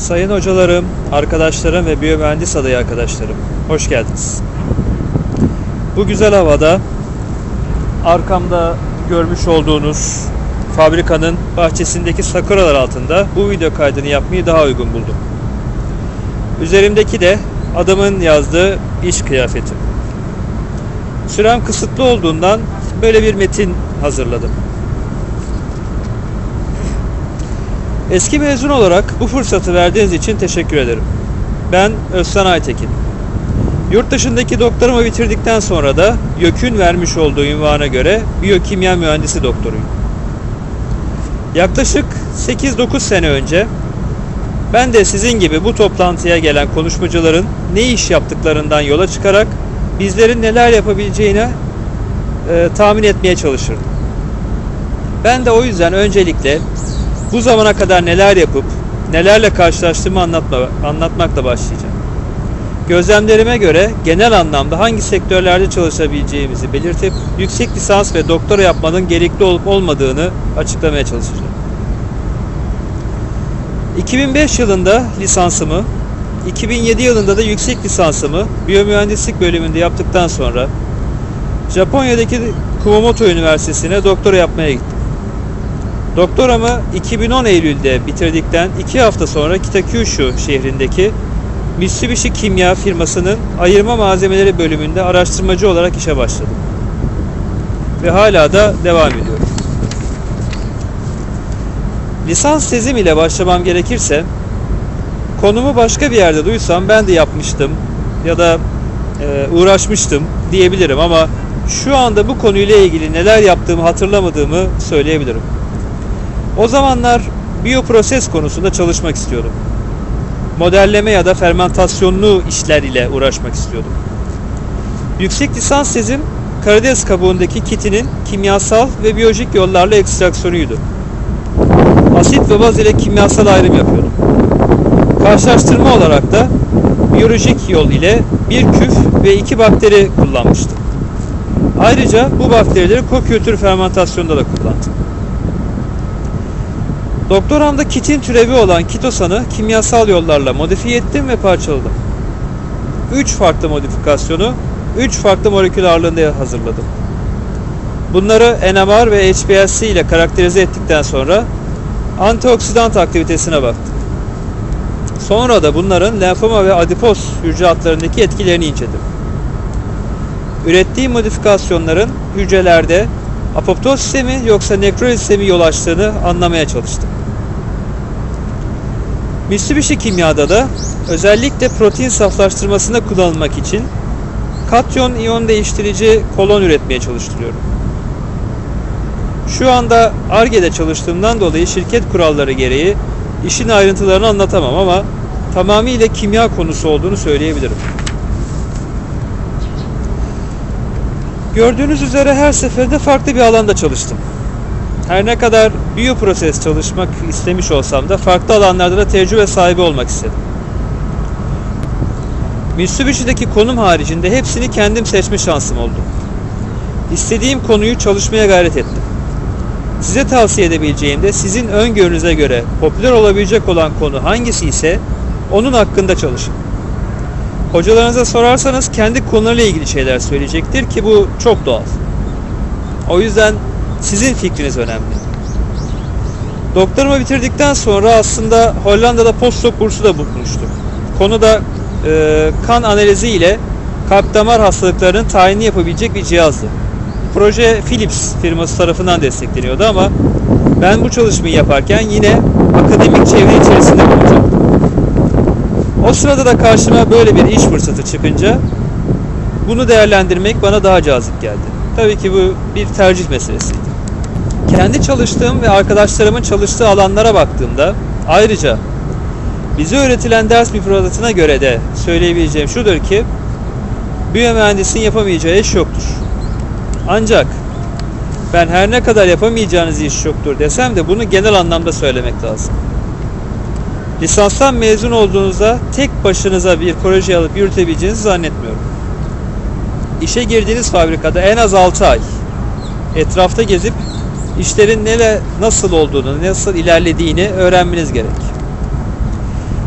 Sayın hocalarım, arkadaşlarım ve biyomühendis adayı arkadaşlarım, hoş geldiniz. Bu güzel havada arkamda görmüş olduğunuz fabrikanın bahçesindeki sakuralar altında bu video kaydını yapmayı daha uygun buldum. Üzerimdeki de adamın yazdığı iş kıyafeti. Sürem kısıtlı olduğundan böyle bir metin hazırladım. Eski mezun olarak bu fırsatı verdiğiniz için teşekkür ederim. Ben Özcan Aytekin. Yurt dışındaki doktorumu bitirdikten sonra da YÖK'ün vermiş olduğu ünvana göre biyokimya mühendisi doktoruyum. Yaklaşık 8-9 sene önce ben de sizin gibi bu toplantıya gelen konuşmacıların ne iş yaptıklarından yola çıkarak bizlerin neler yapabileceğine e, tahmin etmeye çalışırdım. Ben de o yüzden öncelikle bu zamana kadar neler yapıp nelerle karşılaştığımı anlatma, anlatmakla başlayacağım. Gözlemlerime göre genel anlamda hangi sektörlerde çalışabileceğimizi belirtip yüksek lisans ve doktora yapmanın gerekli olup olmadığını açıklamaya çalışacağım. 2005 yılında lisansımı, 2007 yılında da yüksek lisansımı biyomühendislik bölümünde yaptıktan sonra Japonya'daki Kumamoto Üniversitesi'ne doktora yapmaya gittim. Doktoramı 2010 Eylül'de bitirdikten 2 hafta sonra Kitakyushu şehrindeki Mitsubishi Kimya firmasının ayırma malzemeleri bölümünde araştırmacı olarak işe başladım. Ve hala da devam ediyorum. Lisans tezim ile başlamam gerekirse konumu başka bir yerde duysam ben de yapmıştım ya da e, uğraşmıştım diyebilirim ama şu anda bu konuyla ilgili neler yaptığımı hatırlamadığımı söyleyebilirim. O zamanlar biyoproses konusunda çalışmak istiyordum. Modelleme ya da fermentasyonlu işler ile uğraşmak istiyordum. Yüksek lisans tezim karides kabuğundaki kitinin kimyasal ve biyolojik yollarla ekstraksiyonuydu. Asit ve baz ile kimyasal ayrım yapıyordum. Karşılaştırma olarak da biyolojik yol ile bir küf ve iki bakteri kullanmıştım. Ayrıca bu bakterileri kokültür fermentasyonda da kullandım. Doktoramda kitin türevi olan kitosanı kimyasal yollarla modifiye ettim ve parçaladım. 3 farklı modifikasyonu 3 farklı molekül ağırlığında hazırladım. Bunları NMR ve HPLC ile karakterize ettikten sonra antioksidan aktivitesine baktım. Sonra da bunların lenfoma ve adipoz hücre hatlarındaki etkilerini inceledim. Ürettiğim modifikasyonların hücrelerde apoptoz sistemi yoksa nekroliz sistemi yol açtığını anlamaya çalıştım. Mitsubishi Kimya'da da özellikle protein saflaştırmasında kullanılmak için katyon iyon değiştirici kolon üretmeye çalıştırıyorum. Şu anda ARGE'de çalıştığımdan dolayı şirket kuralları gereği işin ayrıntılarını anlatamam ama tamamıyla kimya konusu olduğunu söyleyebilirim. Gördüğünüz üzere her seferinde farklı bir alanda çalıştım. Her ne kadar biyoproses çalışmak istemiş olsam da farklı alanlarda da tecrübe sahibi olmak istedim. Mitsubishi'deki konum haricinde hepsini kendim seçme şansım oldu. İstediğim konuyu çalışmaya gayret ettim. Size tavsiye edebileceğim de sizin öngörünüze göre popüler olabilecek olan konu hangisi ise onun hakkında çalışın. Hocalarınıza sorarsanız kendi konularıyla ilgili şeyler söyleyecektir ki bu çok doğal. O yüzden sizin fikriniz önemli. Doktorumu bitirdikten sonra aslında Hollanda'da postdoc bursu da bulmuştum. Konu da e, kan analizi ile kalp damar hastalıklarının tayini yapabilecek bir cihazdı. Proje Philips firması tarafından destekleniyordu ama ben bu çalışmayı yaparken yine akademik çevre içerisinde bulunacaktım. O sırada da karşıma böyle bir iş fırsatı çıkınca bunu değerlendirmek bana daha cazip geldi. Tabii ki bu bir tercih meselesiydi. Kendi çalıştığım ve arkadaşlarımın çalıştığı alanlara baktığımda ayrıca bize öğretilen ders müfredatına göre de söyleyebileceğim şudur ki biyomühendisin yapamayacağı iş yoktur. Ancak ben her ne kadar yapamayacağınız iş yoktur desem de bunu genel anlamda söylemek lazım. Lisanstan mezun olduğunuzda tek başınıza bir proje alıp yürütebileceğinizi zannetmiyorum. İşe girdiğiniz fabrikada en az 6 ay etrafta gezip işlerin neler nasıl olduğunu, nasıl ilerlediğini öğrenmeniz gerek.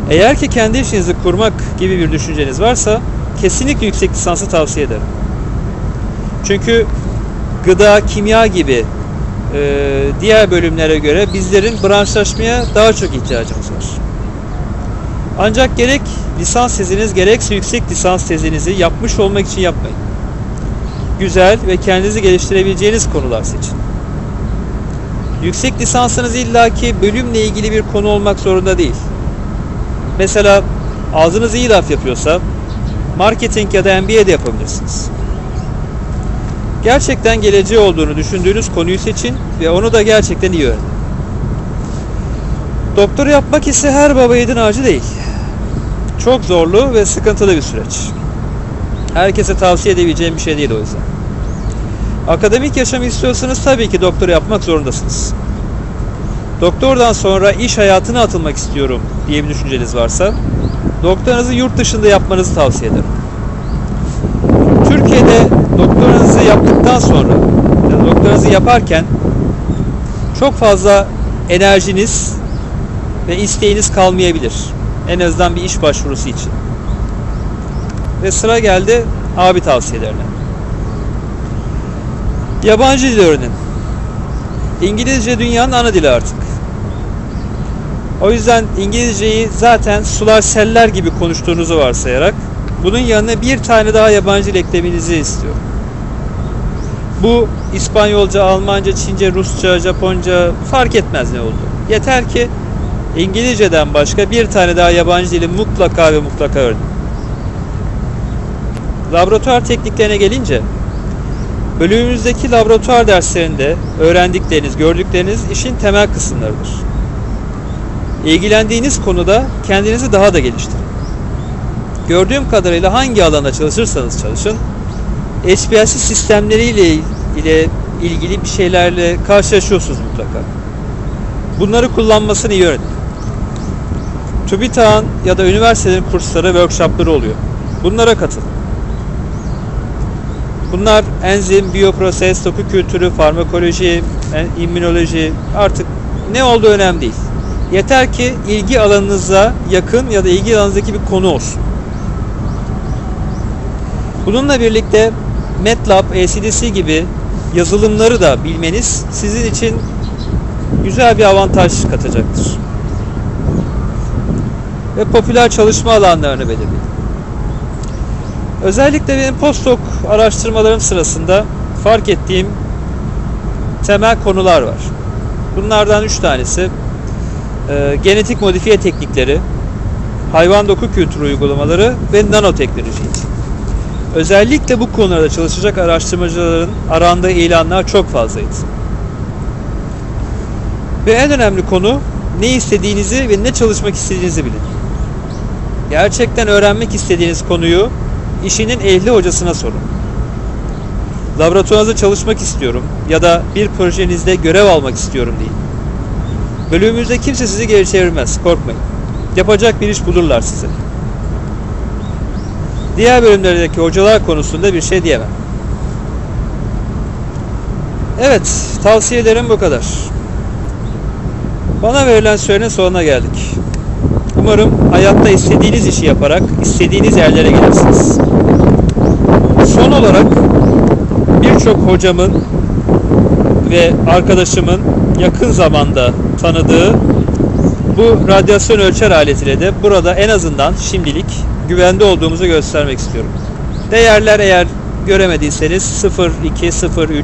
Eğer ki kendi işinizi kurmak gibi bir düşünceniz varsa kesinlikle yüksek lisansı tavsiye ederim. Çünkü gıda, kimya gibi e, diğer bölümlere göre bizlerin branşlaşmaya daha çok ihtiyacımız var. Ancak gerek lisans teziniz gerekse yüksek lisans tezinizi yapmış olmak için yapmayın. Güzel ve kendinizi geliştirebileceğiniz konular seçin. Yüksek lisansınız illaki bölümle ilgili bir konu olmak zorunda değil. Mesela ağzınız iyi laf yapıyorsa marketing ya da MBA de yapabilirsiniz. Gerçekten geleceği olduğunu düşündüğünüz konuyu seçin ve onu da gerçekten iyi öğrenin. Doktora yapmak ise her baba yiğidin harcı değil. Çok zorlu ve sıkıntılı bir süreç. Herkese tavsiye edebileceğim bir şey değil o yüzden. Akademik yaşam istiyorsanız tabii ki doktora yapmak zorundasınız. Doktordan sonra iş hayatına atılmak istiyorum diye bir düşünceniz varsa doktoranızı yurt dışında yapmanızı tavsiye ederim. Türkiye'de doktoranızı yaptıktan sonra yani doktoranızı yaparken çok fazla enerjiniz ve isteğiniz kalmayabilir. En azından bir iş başvurusu için. Ve sıra geldi abi tavsiyelerine. Yabancı dil öğrenin. İngilizce dünyanın ana dili artık. O yüzden İngilizceyi zaten sular seller gibi konuştuğunuzu varsayarak bunun yanına bir tane daha yabancı dil eklemenizi istiyorum. Bu İspanyolca, Almanca, Çince, Rusça, Japonca fark etmez ne oldu. Yeter ki İngilizceden başka bir tane daha yabancı dili mutlaka ve mutlaka öğrenin. Laboratuvar tekniklerine gelince bölümümüzdeki laboratuvar derslerinde öğrendikleriniz, gördükleriniz işin temel kısımlarıdır. İlgilendiğiniz konuda kendinizi daha da geliştirin. Gördüğüm kadarıyla hangi alanda çalışırsanız çalışın, HPLC sistemleriyle ile ilgili bir şeylerle karşılaşıyorsunuz mutlaka. Bunları kullanmasını iyi öğrenin. TÜBİTAK'ın ya da üniversitelerin kursları, workshopları oluyor. Bunlara katılın. Bunlar enzim, biyoproses, doku kültürü, farmakoloji, immünoloji artık ne olduğu önemli değil. Yeter ki ilgi alanınıza yakın ya da ilgi alanınızdaki bir konu olsun. Bununla birlikte MATLAB, ACDC gibi yazılımları da bilmeniz sizin için güzel bir avantaj katacaktır. Ve popüler çalışma alanlarını belirleyin. Özellikle benim postdoc araştırmalarım sırasında fark ettiğim temel konular var. Bunlardan üç tanesi e, genetik modifiye teknikleri, hayvan doku kültürü uygulamaları ve nanoteknoloji. Özellikle bu konularda çalışacak araştırmacıların arandığı ilanlar çok fazlaydı. Ve en önemli konu ne istediğinizi ve ne çalışmak istediğinizi bilin. Gerçekten öğrenmek istediğiniz konuyu işinin ehli hocasına sorun. Laboratuvarınızda çalışmak istiyorum ya da bir projenizde görev almak istiyorum deyin. Bölümümüzde kimse sizi geri çevirmez, korkmayın. Yapacak bir iş bulurlar size. Diğer bölümlerdeki hocalar konusunda bir şey diyemem. Evet, tavsiyelerim bu kadar. Bana verilen sürenin sonuna geldik. Umarım hayatta istediğiniz işi yaparak istediğiniz yerlere gelirsiniz. Son olarak birçok hocamın ve arkadaşımın yakın zamanda tanıdığı bu radyasyon ölçer aletiyle de burada en azından şimdilik güvende olduğumuzu göstermek istiyorum. Değerler eğer göremediyseniz 0.2-0.3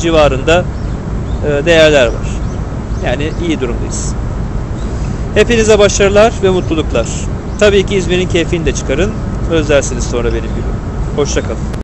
civarında e, değerler var. Yani iyi durumdayız. Hepinize başarılar ve mutluluklar. Tabii ki İzmir'in keyfini de çıkarın. Özlersiniz sonra benim gibi. Hoşçakalın.